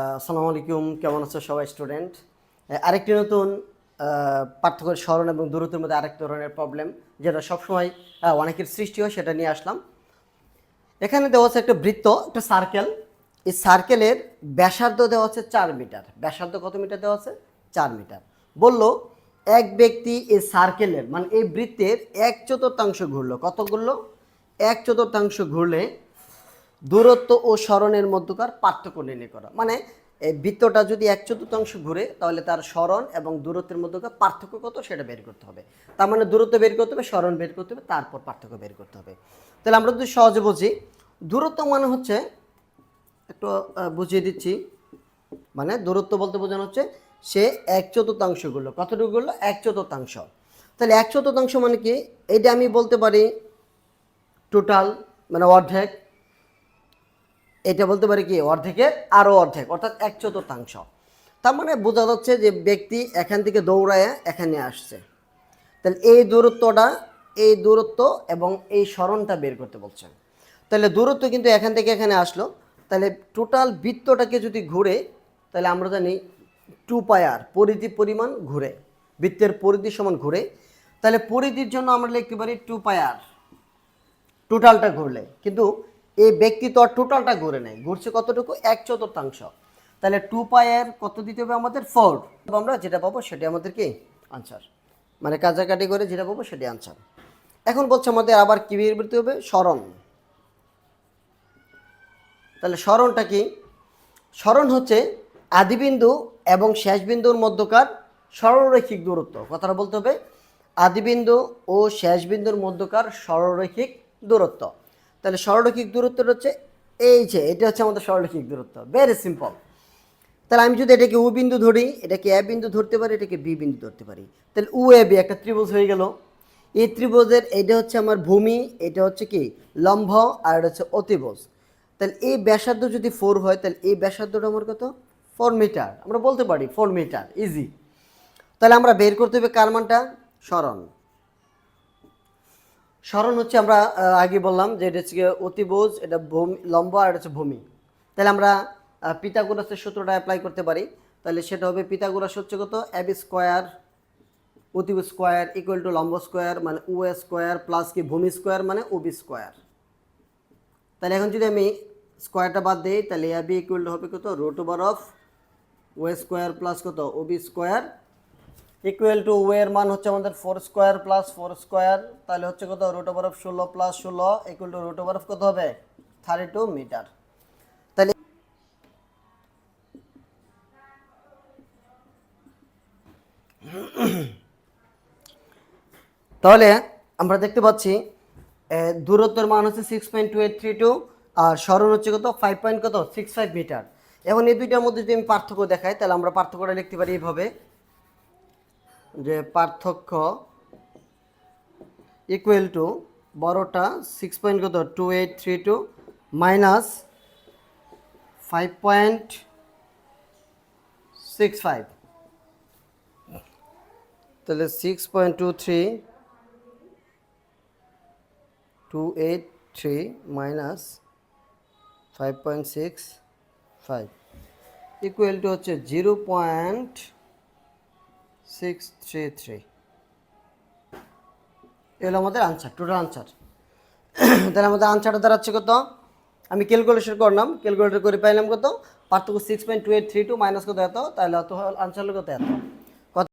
আসসালামু আলাইকুম। কেমন আছো সবাই স্টুডেন্ট? আরেকটি নতুন পার্থক্য স্মরণ এবং দূরত্বের মধ্যে আরেক ধরনের প্রবলেম যেটা সবসময় অনেকের সৃষ্টি হয়, সেটা নিয়ে আসলাম। এখানে দেওয়া আছে একটা বৃত্ত, একটা সার্কেল এই সার্কেলের ব্যাসার্ধ দেওয়া আছে চার মিটার। ব্যাসার্ধ কত মিটার দেওয়া আছে? চার মিটার। বলল, এক ব্যক্তি এই সার্কেলের মানে এই বৃত্তের এক চতুর্থাংশ ঘুরলো। কত ঘুরলো? এক চতুর্থাংশ ঘুরলে দূরত্ব ও স্মরণের মধ্যকার পার্থক্য নির্ণয় করা। মানে এই বৃত্তটা যদি এক চতুর্থাংশ ঘুরে, তাহলে তার স্মরণ এবং দূরত্বের মধ্যকার পার্থক্য কত সেটা বের করতে হবে। তার মানে দূরত্ব বের করতে হবে, স্মরণ বের করতে হবে, তারপর পার্থক্য বের করতে হবে। তাহলে আমরা যদি সহজে বুঝি, দূরত্ব মানে হচ্ছে, একটু বুঝিয়ে দিচ্ছি। মানে দূরত্ব বলতে বোঝানো হচ্ছে, সে এক চতুর্থাংশগুলো কতটুকু গুলো এক চতুর্থাংশ। তাহলে এক চতুর্থাংশ মানে কি? এটা আমি বলতে পারি টোটাল মানে অর্ধেক। এটা বলতে পারি কি, অর্ধেকের আরও অর্ধেক, অর্থাৎ এক চতুর্থাংশ। তার মানে বোঝা যাচ্ছে যে ব্যক্তি এখান থেকে দৌড়ায়, এখানে আসছে। তাহলে এই দূরত্বটা, এই দূরত্ব এবং এই স্মরণটা বের করতে বলছেন। তাহলে দূরত্ব কিন্তু এখান থেকে এখানে আসলো। তাহলে টোটাল বৃত্তটাকে যদি ঘুরে, তাহলে আমরা জানি টু পায়ার পরিধি পরিমাণ ঘুরে, বৃত্তের পরিধি সমান ঘুরে। তাহলে পরিধির জন্য আমরা লিখতে পারি টু পায়ার টোটালটা ঘুরলে। কিন্তু এই ব্যক্তি তো আর টোটালটা ঘুরে নেয় ঘুরছে কতটুকু? এক চতুর্থাংশ। তাহলে টু পায়ের কত দিতে হবে আমাদের? ফোর আমরা যেটা পাবো সেটা আমাদের কি? আনসার মানে কাজাকাটি করে যেটা পাবো সেটাই আনসার এখন বলছে আমাদের আবার কী বের করতে হবে? স্মরণ। তাহলে স্মরণটা কি? স্মরণ হচ্ছে আদিবিন্দু এবং শেষ বিন্দুর মধ্যকার সরলরৈখিক দূরত্ব। কথাটা বলতে হবে, আদিবিন্দু ও শেষ বিন্দুর মধ্যকার সরলরৈখিক দূরত্ব। তাহলে সরলরৈখিক দূরত্বটা হচ্ছে এই যে, এটা হচ্ছে আমাদের সরলরৈখিক দূরত্ব। ভেরি সিম্পল তাহলে আমি যদি এটাকে উ বিন্দু ধরি, এটাকে এ বিন্দু ধরতে পারি, এটাকে বি বিন্দু ধরতে পারি। তাহলে উ এ বি একটা ত্রিভুজ হয়ে গেল। এই ত্রিভুজের, এটা হচ্ছে আমার ভূমি, এটা হচ্ছে কি? লম্ব, আর এটা হচ্ছে অতিভুজ। তাহলে এই ব্যাসার্ধ যদি ফোর হয়, তাহলে এই ব্যাসার্ধটা আমার কত? ফোর মিটার আমরা বলতে পারি ফোর মিটার ইজি তাহলে আমরা বের করতে হবে কার মানটা? স্মরণ স্মরণ হচ্ছে আমরা আগে বললাম যে এটা হচ্ছে অতিবোজ এটা ভূমি, লম্ব আর এটা হচ্ছে ভূমি। তাহলে আমরা পিতাগোরাসের সূত্রটা অ্যাপ্লাই করতে পারি। তাহলে সেটা হবে পিতাগোরাস হচ্ছে কত? এব স্কোয়ার অতিভুজ স্কোয়ার ইকুয়াল টু লম্ব স্কোয়ার মানে ও স্কোয়ার প্লাস কি ভূমি স্কোয়ার মানে ওবি স্কোয়ার তাহলে এখন যদি আমি স্কোয়ারটা বাদ দিই, তাহলে এ বি ইকুয়াল টু হবে কত? Root over of O square plus কত? ওবি স্কোয়ার ইকুয়াল টু ওয়ের মান হচ্ছে আমাদের four square plus four square তাহলে হচ্ছে কত? রুট ওভার অফ ষোলো প্লাস ষোলো equal to root over of কত হবে? থার্টি টু মিটার তাহলে তাহলে আমরা দেখতে পাচ্ছি দূরত্বের মান হচ্ছে six point two eight three two আর স্মরণ হচ্ছে কত? ফাইভ পয়েন্ট কত? সিক্স ফাইভ মিটার এখন এই দুইটার মধ্যে যদি আমি পার্থক্য দেখাই, তাহলে আমরা পার্থক্যটা লিখতে পারি এইভাবে। যে পার্থক্য ইকুয়াল টু বড়টা সিক্স পয়েন্ট কত? Two eight three two minus five point six five তাহলে six point two three two eight three minus five point six five equal to হচ্ছে zero point six three three এগুলো আমাদের answer total answer তাহলে আমাদের আনসারটা দাঁড়াচ্ছে কত? আমি ক্যালকুলেশন করলাম ক্যালকুলেটর করে পাইলাম কত? পার্থক্য six point two eight three two minus কত এত? তাহলে অত আনসার হলো কত এত?